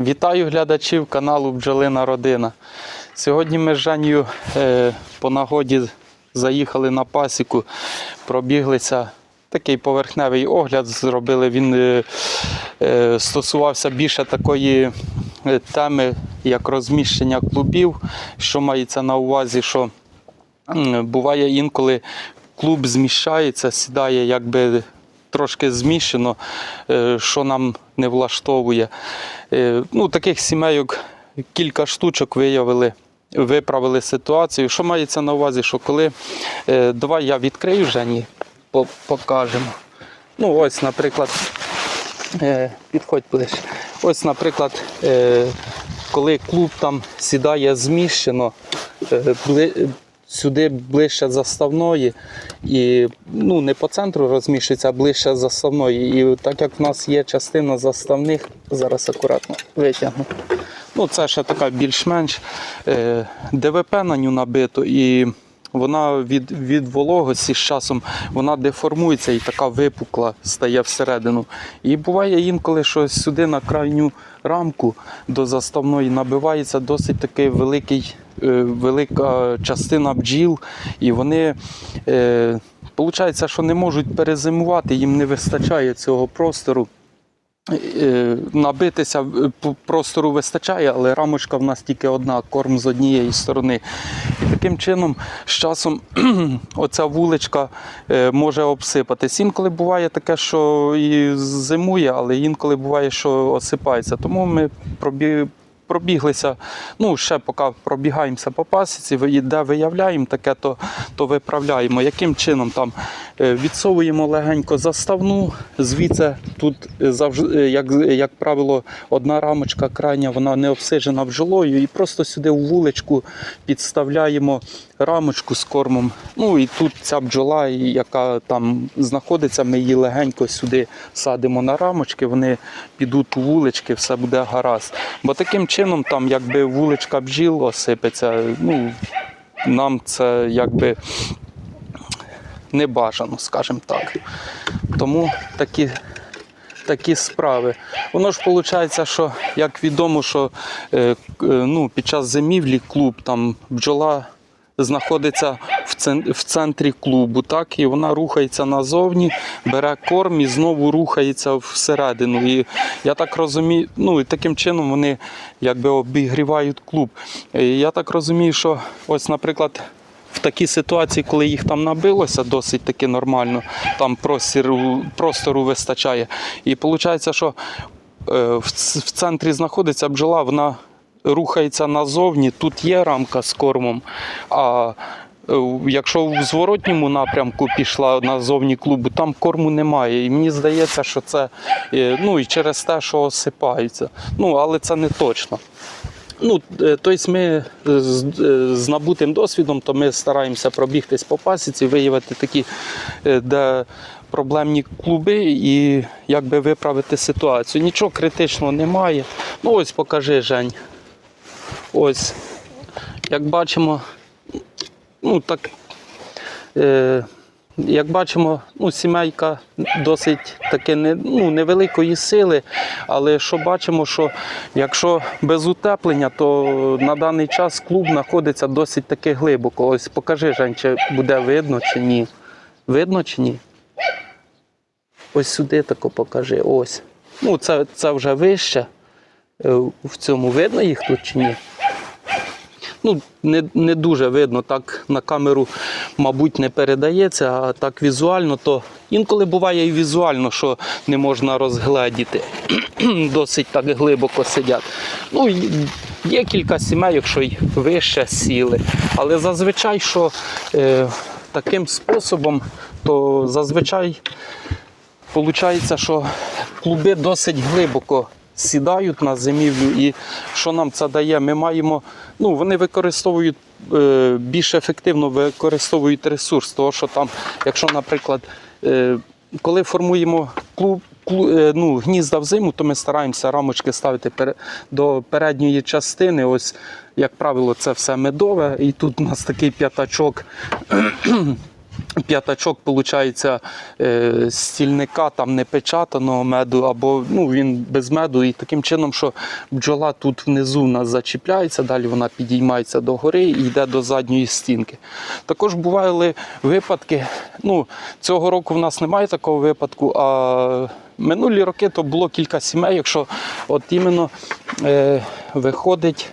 Вітаю глядачів каналу Бджолина Родина. Сьогодні ми з Жанію е, по нагоді заїхали на пасіку, пробіглися. Такий поверхневий огляд зробили. Він е, е, стосувався більше такої теми, як розміщення клубів, що мається на увазі, що буває інколи клуб зміщається, сідає якби трошки зміщено, е, що нам не влаштовує. Е, Ну, таких сімейок кілька штучок виявили. Виправили ситуацію. Що мається на увазі, що коли е, давай я відкрию Жені, покажемо. Ну, ось, наприклад, підходь ближче. Ось, наприклад, коли клуб там сідає зміщено, сюди ближче заставної, і ну, не по центру розміщується, а ближче заставної. І так як в нас є частина заставних, зараз акуратно витягну. Ну, це ще така більш-менш е, ДВП на ню набито, і вона від, від вологості з часом вона деформується і така випукла стає всередину. І буває інколи, що сюди на крайню рамку до заставної набивається досить такий великий, велика частина бджіл, і вони. Е, Получається, що не можуть перезимувати, їм не вистачає цього простору. Е, Набитися е, простору вистачає, але рамочка в нас тільки одна, корм з однієї сторони. І таким чином, з часом, оця вуличка е, може обсипатись. Інколи буває таке, що і зимує, але інколи буває, що осипається. Тому ми. Пробіглися. Ну, ще поки пробігаємося по пасіці, де виявляємо таке, то, то виправляємо. Яким чином там е, відсовуємо легенько заставну, звідси тут е, завжди, е, як, як правило, одна рамочка крайня, вона не обсижена бджолою, і просто сюди в вуличку підставляємо рамочку з кормом. Ну і тут ця бджола, яка там знаходиться, ми її легенько сюди садимо на рамочки, вони підуть у вулички, все буде гаразд. Бо таким чином, там, якби вуличка бджіл осипеться, ну нам це якби не бажано, скажімо так. Тому такі, такі справи. Воно ж виходить, що як відомо, що е, е, ну, під час зимівлі клуб там бджола знаходиться в центрі клубу, так, і вона рухається назовні, бере корм і знову рухається всередину. І я так розумію, ну і таким чином вони якби обігрівають клуб. І я так розумію, що ось, наприклад, в такій ситуації, коли їх там набилося досить таки нормально, там простору, простору вистачає. І виходить, що е, в в центрі знаходиться бджола, вона рухається назовні, тут є рамка з кормом. А е, якщо в зворотньому напрямку пішла назовні клубу, там корму немає. І мені здається, що це е, ну, і через те, що осипаються. Ну, але це не точно. Ну, е, тобто ми з, набутим досвідом, то ми стараємося пробігтись по пасіці, виявити такі, де проблемні клуби і якби виправити ситуацію. Нічого критичного немає. Ну ось покажи, Жень. Ось, як бачимо, ну так. Е, як бачимо, ну, сімейка досить таки не, ну, невеликої сили, але що бачимо, що якщо без утеплення, то на даний час клуб знаходиться досить таки глибоко. Ось покажи, Жень, чи буде видно чи ні. Видно чи ні? Ось сюди тако покажи. Ось. Ну, це, це вже вище. Е, В цьому видно їх тут чи ні? Ну, не, не дуже видно, так на камеру, мабуть, не передається, а так візуально, то інколи буває і візуально, що не можна розгледіти. Досить так глибоко сидять. Ну, є кілька сімей, якщо й вище сіли. Але зазвичай, що е, таким способом, то зазвичай Получається, що клуби досить глибоко сідають на зимівлю, і що нам це дає? Ми маємо, ну вони використовують е, більш ефективно використовують ресурс, того що там, якщо, наприклад, е, коли формуємо клуб. клу- е, Ну, гнізда взиму, то ми стараємося рамочки ставити до передньої частини. Ось, як правило, це все медове. І тут у нас такий п'ятачок П'ятачок, виходить, з стільника там не меду, або ну, він без меду, і таким чином, що бджола тут внизу у нас зачіпляється, далі вона підіймається до гори і йде до задньої стінки. Також бували випадки. Ну, цього року в нас немає такого випадку, а минулі роки то було кілька сімей, якщо от іменно е, виходить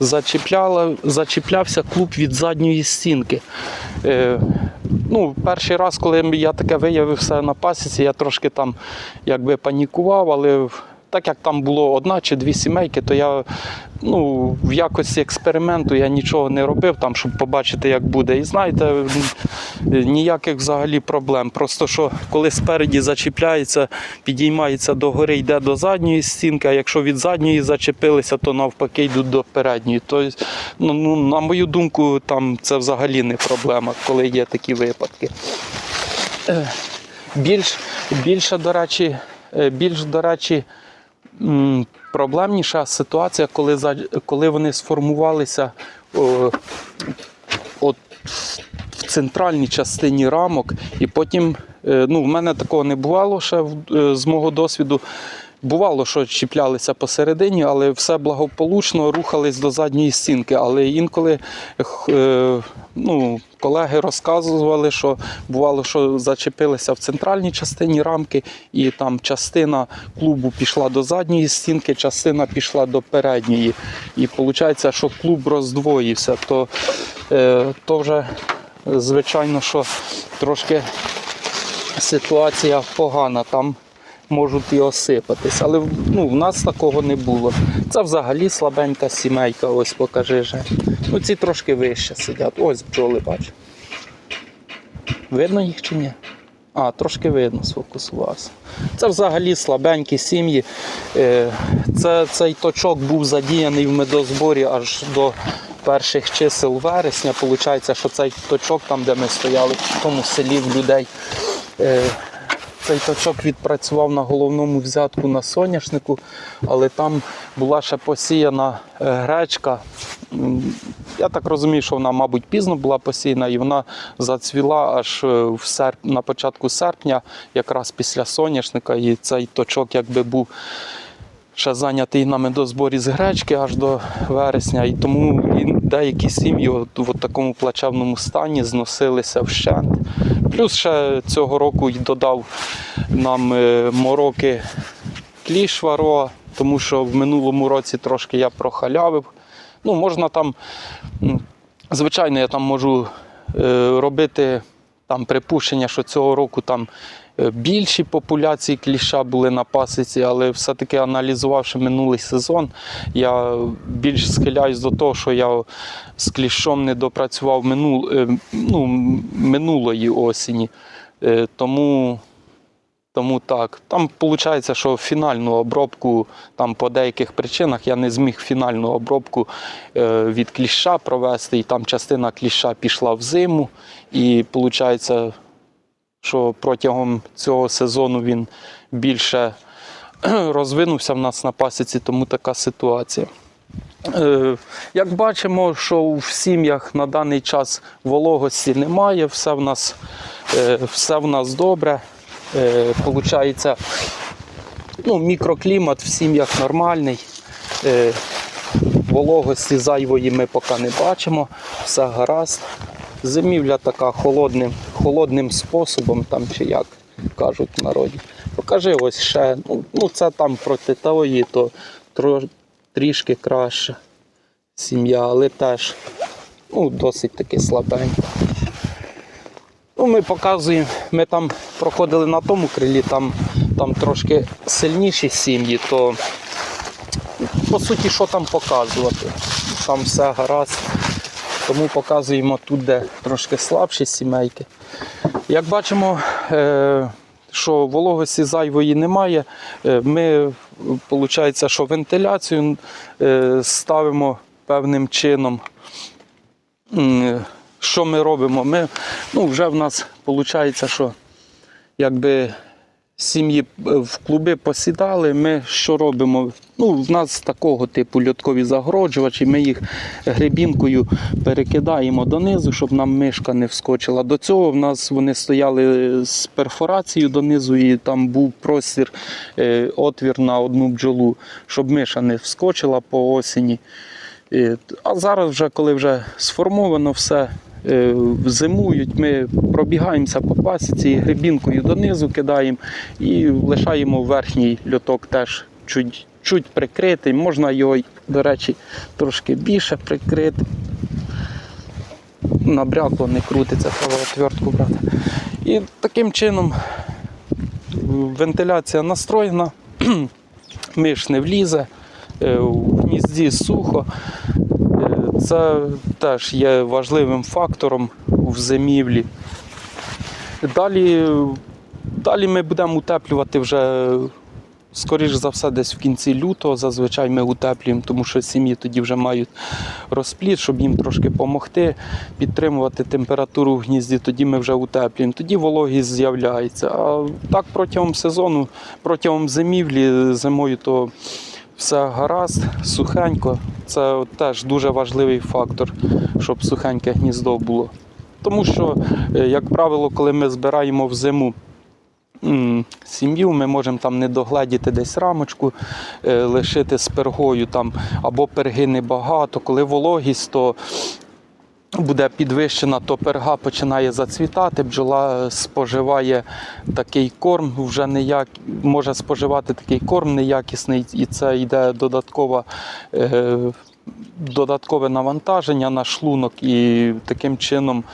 зачіпляла, зачіплявся клуб від задньої стінки. Е, ну, перший раз, коли я таке виявився на пасіці, я трошки там якби панікував, але так як там було одна чи дві сімейки, то я ну, в якості експерименту я нічого не робив, там, щоб побачити, як буде. І знаєте, ніяких взагалі проблем. Просто що коли спереді зачіпляється, підіймається до гори, йде до задньої стінки, а якщо від задньої зачепилися, то навпаки йдуть до передньої. Тобто, ну, на мою думку, там це взагалі не проблема, коли є такі випадки. Е, Більш, більше, до речі, е, більш, до речі, проблемніша ситуація, коли, коли вони сформувалися о, от в центральній частині рамок, і потім, е, ну, в мене такого не бувало ще е, з мого досвіду. Бувало, що чіплялися посередині, але все благополучно рухались до задньої стінки. Але інколи е, ну, колеги розказували, що бувало, що зачепилися в центральній частині рамки, і там частина клубу пішла до задньої стінки, частина пішла до передньої. І виходить, що клуб роздвоївся, то, е, то вже звичайно, що трошки ситуація погана. Там можуть і осипатись. Але ну, в нас такого не було. Це взагалі слабенька сімейка, ось покажи же. Ну, ці трошки вище сидять. Ось бджоли бачу. Видно їх чи ні? А, трошки видно, сфокусувався. Це взагалі слабенькі сім'ї. Е, Це, цей точок був задіяний в медозборі аж до перших чисел вересня. Получається, що цей точок, там, де ми стояли, в тому селі в людей. Цей точок відпрацював на головному взятку на соняшнику, але там була ще посіяна е, гречка. Я так розумію, що вона, мабуть, пізно була посіяна, і вона зацвіла аж е, в серп... на початку серпня, якраз після соняшника, і цей точок якби був ще зайнятий на медозборі з гречки аж до вересня. І тому деякі сім'ї в такому плачевному стані зносилися вщент. Плюс ще цього року й додав нам е, мороки кліш вароа, тому що в минулому році трошки я прохалявив. Ну, можна там, звичайно, я там можу е, робити там припущення, що цього року там більші популяції кліша були на пасіці, але все-таки аналізувавши минулий сезон, я більш схиляюсь до того, що я з клішом не допрацював минул, е, ну, минулої осені. Е, Тому тому так. Там виходить, що фінальну обробку там по деяких причинах я не зміг фінальну обробку е, від кліща провести, і там частина кліща пішла в зиму. І виходить, що протягом цього сезону він більше розвинувся в нас на пасіці, тому така ситуація. Е, Як бачимо, що в сім'ях на даний час вологості немає, все в нас, е, все в нас добре. Е, Получається, ну, мікроклімат в сім'ях нормальний. Вологості зайвої ми поки не бачимо, все гаразд. Зимівля така холодним, холодним способом, там чи як кажуть в народі. Покажи ось ще. Ну, ну це там проти тої, то тро, трішки краще сім'я, але теж ну, досить таки слабенька. Ну, ми показуємо, ми там проходили на тому крилі, там, там трошки сильніші сім'ї, то по суті, що там показувати? Там все гаразд. Тому показуємо тут, де трошки слабші сімейки. Як бачимо, е, що вологості зайвої немає, е, ми, виходить, що вентиляцію е, ставимо певним чином. Що ми робимо? Ми, ну, вже в нас виходить, що якби Сім'ї е, в клуби посідали. Ми що робимо? Ну, в нас такого типу льоткові загороджувачі. Ми їх гребінкою перекидаємо донизу, щоб нам мишка не вскочила. До цього в нас вони стояли з перфорацією донизу, і там був простір, е, отвір на одну бджолу, щоб миша не вскочила по осені. Е, А зараз, вже, коли вже сформовано все, зимують, ми пробігаємося по пасіці, грибінкою донизу кидаємо і лишаємо верхній льоток теж чуть, чуть прикритий. Можна його, до речі, трошки більше прикрити. Набрякло не крутиться, треба отвертку брати. І таким чином вентиляція настроєна, миш не влізе, е, гнізді сухо. Е, Це теж є важливим фактором в зимівлі. Далі, далі ми будемо утеплювати вже, скоріш за все, десь в кінці лютого. Зазвичай ми утеплюємо, тому що сім'ї тоді вже мають розпліт, щоб їм трошки допомогти, підтримувати температуру в гнізді, тоді ми вже утеплюємо. Тоді вологість з'являється. А так протягом сезону, протягом зимівлі, зимою то все гаразд, сухенько. Це теж дуже важливий фактор, щоб сухеньке гніздо було. Тому що, е, як правило, коли ми збираємо в зиму сім'ю, ми можемо там не догледіти десь рамочку, е, лишити з пергою там, або перги небагато. Коли вологість, то буде підвищена, то перга починає зацвітати, бджола споживає такий корм, вже неяк... може споживати такий корм неякісний, і це йде додаткова. Е... Додаткове навантаження на шлунок, і таким чином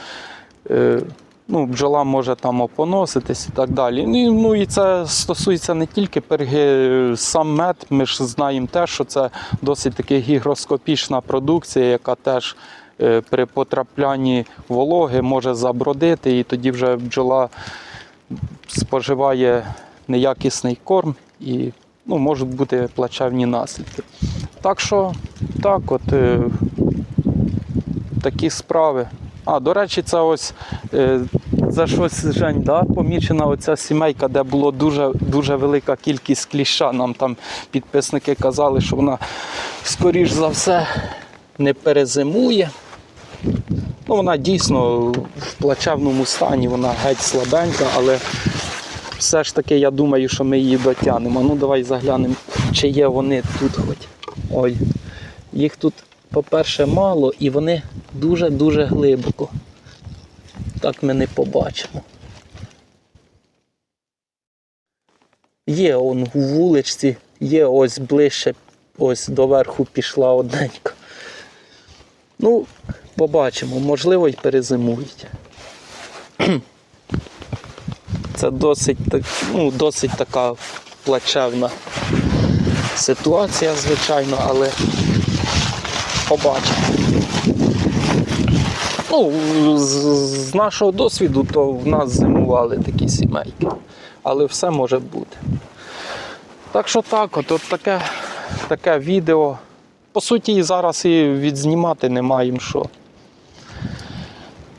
е, ну, бджола може там опоноситись і так далі. Ну, і- ну це стосується не тільки перги, сам мед. Ми ж знаємо те, що це досить таки гігроскопічна продукція, яка теж при потраплянні вологи може забродити, і тоді вже бджола споживає неякісний корм і ну, можуть бути плачевні наслідки. Так що, так, от е, такі справи. А, до речі, це ось е, за щось Жень, да, помічена оця сімейка, де було дуже, дуже велика кількість кліща. Нам там підписники казали, що вона, скоріш за все, не перезимує. Ну, вона дійсно в плачевному стані, вона геть слабенька, але все ж таки я думаю, що ми її дотягнемо. Ну давай заглянемо, чи є вони тут хоч. Ой, їх тут, по-перше, мало і вони дуже-дуже глибоко. Так ми не побачимо. Є он у вуличці, є ось ближче, ось до верху пішла одненька. Ну, побачимо, можливо, й перезимують. Це досить, ну, досить така плачевна ситуація, звичайно, але побачимо. Ну, з, з нашого досвіду, то в нас зимували такі сімейки. Але все може бути. Так що так, от, от таке, таке відео. По суті, зараз і відзнімати не маємо що.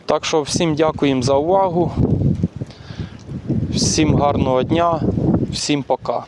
Так що всім дякуємо за увагу. Всім гарного дня, всім пока.